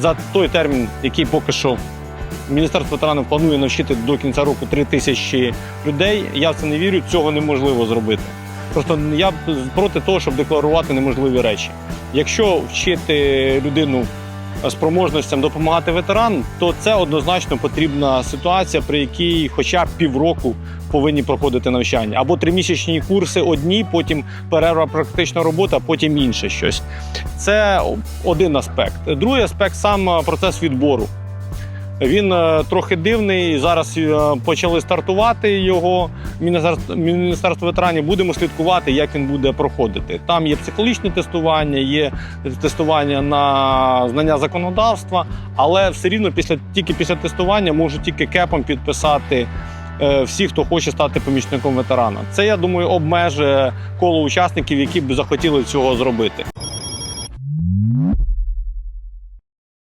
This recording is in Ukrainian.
за той термін, який поки що Міністерство ветеранів планує навчити до кінця року 3 тисячі людей. Я в це не вірю, цього неможливо зробити. Просто я проти того, щоб декларувати неможливі речі. Якщо вчити людину спроможностям допомагати ветеранам, то це однозначно потрібна ситуація, при якій хоча б півроку повинні проходити навчання. Або тримісячні курси одні, потім перерва практична робота, потім інше щось. Це один аспект. Другий аспект сам е, процес відбору. Він е, трохи дивний. Зараз е, почали стартувати його. Міністерство, ветеранів будемо слідкувати, як він буде проходити. Там є психологічне тестування, є тестування на знання законодавства, але все рівно після тільки після тестування можуть тільки кепом підписати. е, Всі, хто хоче стати помічником ветерана, це я думаю обмежує коло учасників, які б захотіли цього зробити.